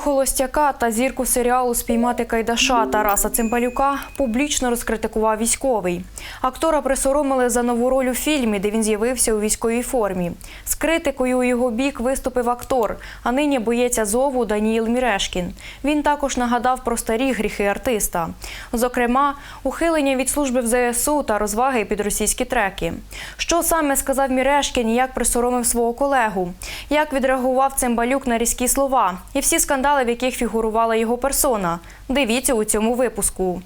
холостяка та зірку серіалу Спіймати Кайдаша Тараса Цимбалюка публічно розкритикував військовий. Актора присоромили за нову роль у фільмі, де він з'явився у військовій формі. З критикою у його бік виступив актор, а нині боєць Азову Даніїл Мірешкін. Він також нагадав про старі гріхи артиста. Зокрема, ухилення від служби в ЗСУ та розваги під російські треки. Що саме сказав Мірешкін і як присоромив свого колегу? Як відреагував Цимбалюк на різкі слова? І всі скандали, в яких фігурувала його персона. Дивіться у цьому випуску.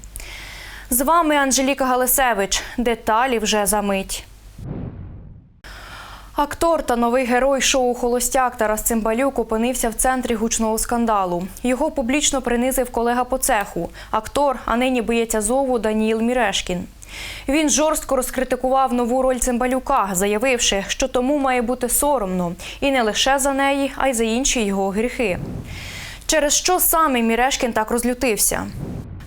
З вами Анжеліка Галисевич. Деталі вже за мить. Актор та новий герой шоу Холостяк Тарас Цимбалюк опинився в центрі гучного скандалу. Його публічно принизив колега по цеху, актор, а нині боєць Азову Даніїл Мірешкін. Він жорстко розкритикував нову роль Цимбалюка, заявивши, що тому має бути соромно і не лише за неї, а й за інші його гріхи. Через що саме Мірешкін так розлютився?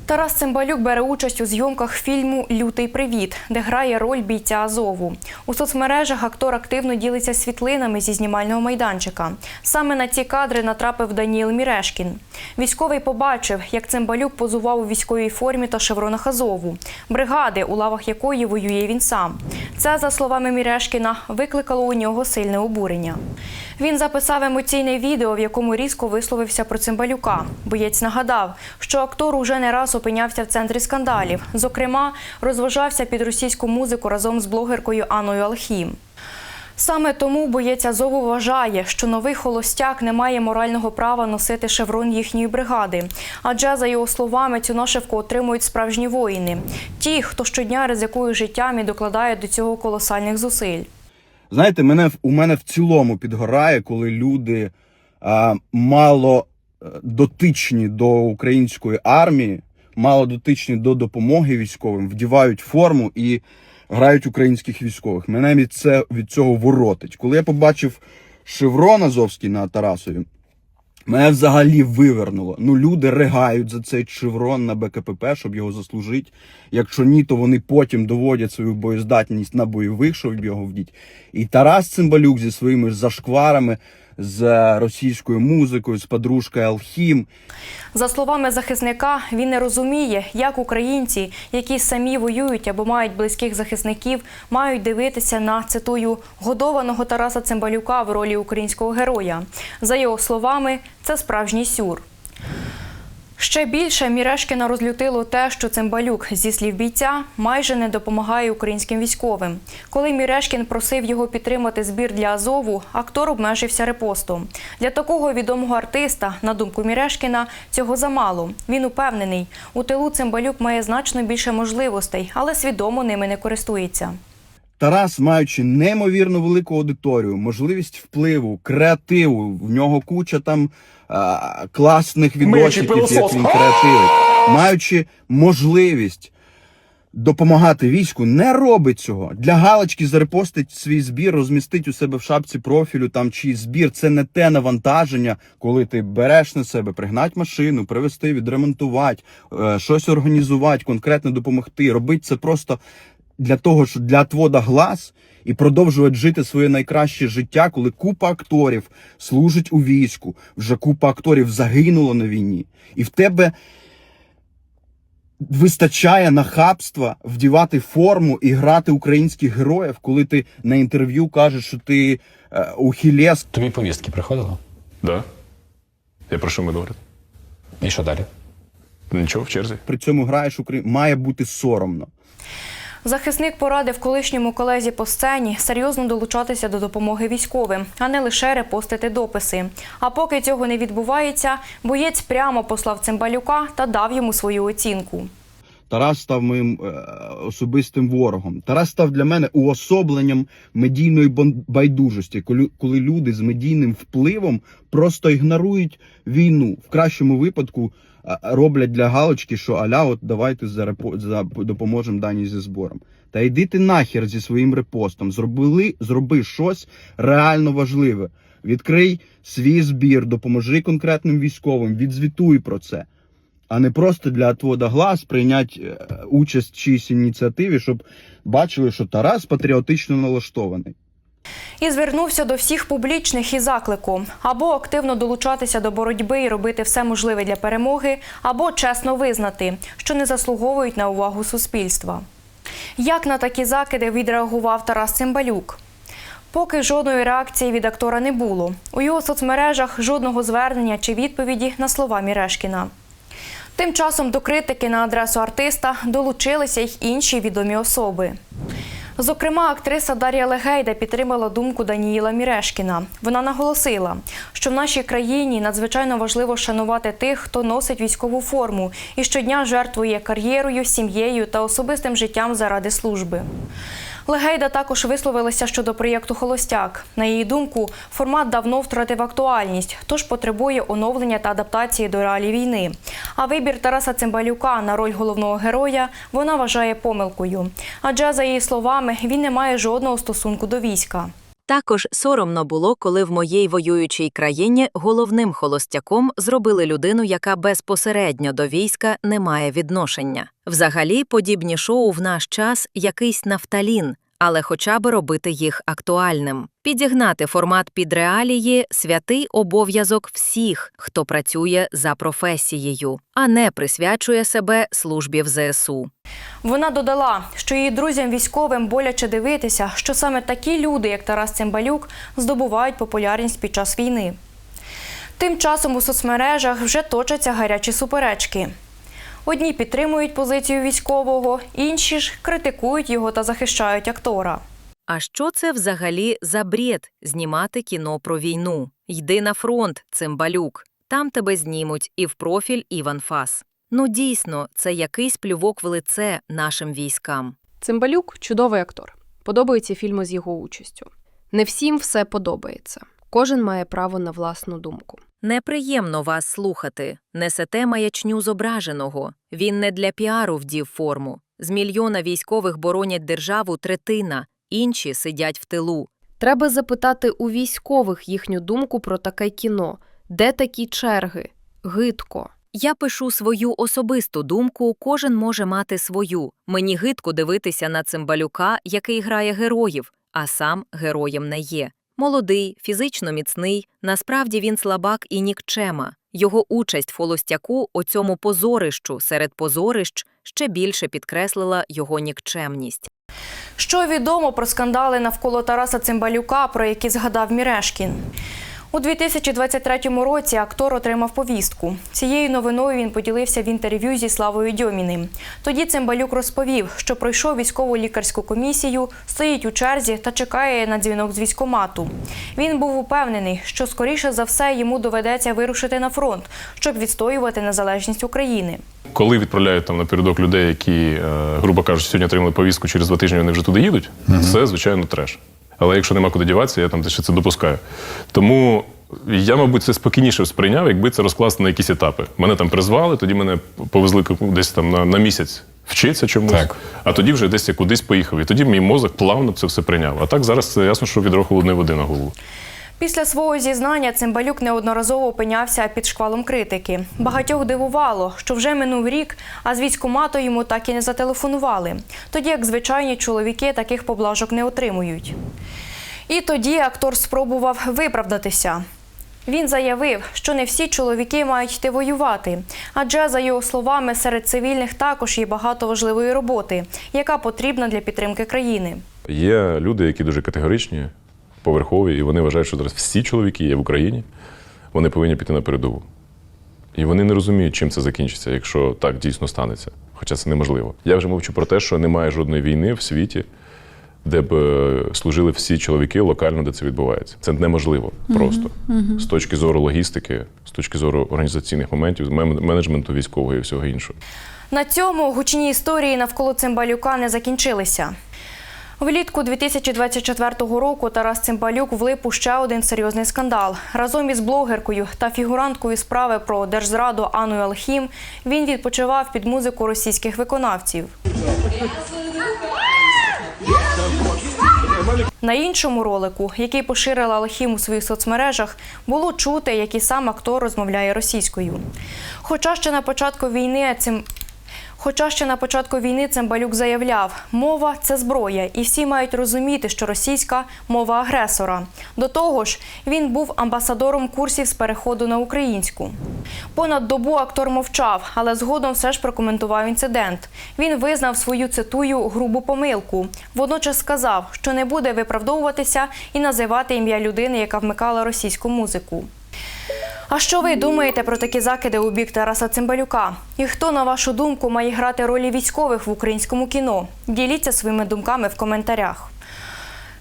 Тарас Цимбалюк бере участь у зйомках фільму Лютий привіт, де грає роль бійця Азову. У соцмережах актор активно ділиться світлинами зі знімального майданчика. Саме на ці кадри натрапив Даніїл Мірешкін. Військовий побачив, як Цимбалюк позував у військовій формі та шевронах Азову, бригади, у лавах якої воює він сам. Це, за словами Мірешкіна, викликало у нього сильне обурення. Він записав емоційне відео, в якому різко висловився про Цимбалюка. Боєць нагадав, що актор уже не раз опинявся в центрі скандалів. Зокрема, розважався під російську музику разом з блогеркою Анною Алхім. Саме тому боєць Азову вважає, що новий холостяк не має морального права носити шеврон їхньої бригади. Адже, за його словами, цю нашивку отримують справжні воїни. Ті, хто щодня ризикує життям і докладає до цього колосальних зусиль. Знаєте, мене у мене в цілому підгорає, коли люди а, мало е, дотичні до української армії, мало дотичні до допомоги військовим, вдівають форму і грають українських військових. Мене від це від цього воротить. Коли я побачив шеврон Азовський на Тарасові, Мене взагалі вивернуло. Ну, люди ригають за цей шеврон на БКПП, щоб його заслужити. Якщо ні, то вони потім доводять свою боєздатність на бойових, щоб його вдіть. І Тарас Цимбалюк зі своїми зашкварами, з російською музикою, з подружкою Алхім. За словами захисника, він не розуміє, як українці, які самі воюють або мають близьких захисників, мають дивитися на цитую годованого Тараса Цимбалюка в ролі українського героя. За його словами, це справжній сюр. Ще більше Мірешкіна розлютило те, що Цимбалюк, зі слів бійця, майже не допомагає українським військовим. Коли Мірешкін просив його підтримати збір для Азову, актор обмежився репостом. Для такого відомого артиста, на думку Мірешкіна, цього замало. Він упевнений, у тилу Цимбалюк має значно більше можливостей, але свідомо ними не користується. Тарас, маючи неймовірно велику аудиторію, можливість впливу, креативу, в нього куча там а, класних відосиків, як він креативить, маючи можливість допомагати війську, не робить цього. Для галочки зарепостить свій збір, розмістить у себе в шапці профілю там чи збір. Це не те навантаження, коли ти береш на себе пригнать машину, привезти, відремонтувати, е, щось організувати, конкретно допомогти. Робить це просто для того, що для отвода глаз і продовжувати жити своє найкраще життя, коли купа акторів служить у війську, вже купа акторів загинуло на війні, і в тебе вистачає нахабства вдівати форму і грати українських героїв, коли ти на інтерв'ю кажеш, що ти е, ухілєс. Тобі повістки приходило? Да. Я про що ми говоримо? І що далі? Нічого в черзі. При цьому граєш Украї... має бути соромно. Захисник порадив колишньому колезі по сцені серйозно долучатися до допомоги військовим, а не лише репостити дописи. А поки цього не відбувається, боєць прямо послав Цимбалюка та дав йому свою оцінку. Тарас став моїм е, особистим ворогом. Тарас став для мене уособленням медійної байдужості, коли, люди з медійним впливом просто ігнорують війну. В кращому випадку роблять для галочки, що аля, от давайте зарепо- за, допоможемо дані зі збором. Та йди ти нахер зі своїм репостом. Зробили, зроби щось реально важливе. Відкрий свій збір, допоможи конкретним військовим, відзвітуй про це а не просто для отвода глаз прийняти е, участь в чиїсь ініціативі, щоб бачили, що Тарас патріотично налаштований. І звернувся до всіх публічних із закликом або активно долучатися до боротьби і робити все можливе для перемоги, або чесно визнати, що не заслуговують на увагу суспільства. Як на такі закиди відреагував Тарас Цимбалюк? Поки жодної реакції від актора не було. У його соцмережах жодного звернення чи відповіді на слова Мірешкіна. Тим часом до критики на адресу артиста долучилися й інші відомі особи. Зокрема, актриса Дар'я Легейда підтримала думку Даніїла Мірешкіна. Вона наголосила, що в нашій країні надзвичайно важливо шанувати тих, хто носить військову форму і щодня жертвує кар'єрою, сім'єю та особистим життям заради служби. Легейда також висловилася щодо проєкту Холостяк. На її думку, формат давно втратив актуальність, тож потребує оновлення та адаптації до реалій війни. А вибір Тараса Цимбалюка на роль головного героя вона вважає помилкою. Адже, за її словами, він не має жодного стосунку до війська. Також соромно було, коли в моїй воюючій країні головним холостяком зробили людину, яка безпосередньо до війська не має відношення. Взагалі, подібні шоу в наш час якийсь нафталін, але хоча б робити їх актуальним. Підігнати формат під реалії святий обов'язок всіх, хто працює за професією, а не присвячує себе службі в ЗСУ. Вона додала, що її друзям військовим боляче дивитися, що саме такі люди, як Тарас Цимбалюк, здобувають популярність під час війни. Тим часом у соцмережах вже точаться гарячі суперечки. Одні підтримують позицію військового, інші ж критикують його та захищають актора. А що це взагалі за бред знімати кіно про війну? Йди на фронт, цимбалюк. Там тебе знімуть і в профіль Іван Фас. Ну дійсно, це якийсь плювок в лице нашим військам. Цимбалюк чудовий актор. Подобаються фільми з його участю. Не всім все подобається. Кожен має право на власну думку. Неприємно вас слухати. Несете маячню зображеного. Він не для піару вдів форму. З мільйона військових боронять державу третина, інші сидять в тилу. Треба запитати у військових їхню думку про таке кіно. Де такі черги? Гидко. Я пишу свою особисту думку, кожен може мати свою. Мені гидко дивитися на цимбалюка, який грає героїв, а сам героєм не є. Молодий, фізично міцний, насправді він слабак і нікчема. Його участь в холостяку у цьому позорищу серед позорищ ще більше підкреслила його нікчемність. Що відомо про скандали навколо Тараса Цимбалюка, про які згадав Мірешкін? У 2023 році актор отримав повістку. Цією новиною він поділився в інтерв'ю зі Славою Дьоміним. Тоді Цимбалюк розповів, що пройшов військову лікарську комісію, стоїть у черзі та чекає на дзвінок з військомату. Він був упевнений, що скоріше за все йому доведеться вирушити на фронт, щоб відстоювати незалежність України. Коли відправляють там напередок людей, які, е, грубо кажучи, сьогодні отримали повістку через два тижні, вони вже туди їдуть, це звичайно треш. Але якщо нема куди діватися, я там ще це допускаю. Тому я, мабуть, це спокійніше сприйняв, якби це розкласти на якісь етапи. Мене там призвали, тоді мене повезли десь там на, на місяць вчитися чомусь, Так. а тоді вже десь я кудись поїхав. І тоді мій мозок плавно це все прийняв. А так зараз це ясно, що відро не води на голову. Після свого зізнання Цимбалюк неодноразово опинявся під шквалом критики. Багатьох дивувало, що вже минув рік, а з військкомату йому так і не зателефонували. Тоді як звичайні чоловіки таких поблажок не отримують. І тоді актор спробував виправдатися. Він заявив, що не всі чоловіки мають йти воювати, адже, за його словами, серед цивільних також є багато важливої роботи, яка потрібна для підтримки країни. Є люди, які дуже категоричні, поверхові, і вони вважають, що зараз всі чоловіки є в Україні, вони повинні піти на передову. І вони не розуміють, чим це закінчиться, якщо так дійсно станеться. Хоча це неможливо. Я вже мовчу про те, що немає жодної війни в світі, де б е, служили всі чоловіки локально, де це відбувається. Це неможливо просто з точки зору логістики, з точки зору організаційних моментів, мен- менеджменту військового і всього іншого. На цьому гучні історії навколо Цимбалюка не закінчилися. Влітку 2024 року Тарас Цимбалюк влип у ще один серйозний скандал. Разом із блогеркою та фігуранткою справи про держзраду Анною Алхім він відпочивав під музику російських виконавців. На іншому ролику, який поширила Алхім у своїх соцмережах, було чути, як сам актор розмовляє російською. Хоча ще на початку війни цим Хоча ще на початку війни Цимбалюк заявляв, мова це зброя, і всі мають розуміти, що російська мова агресора. До того ж, він був амбасадором курсів з переходу на українську. Понад добу актор мовчав, але згодом все ж прокоментував інцидент. Він визнав свою цитую грубу помилку. Водночас сказав, що не буде виправдовуватися і називати ім'я людини, яка вмикала російську музику. А що ви думаєте про такі закиди у бік Тараса Цимбалюка? І хто, на вашу думку, має грати ролі військових в українському кіно? Діліться своїми думками в коментарях.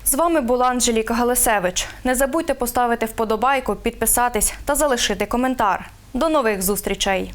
З вами була Анжеліка Галисевич. Не забудьте поставити вподобайку, підписатись та залишити коментар. До нових зустрічей!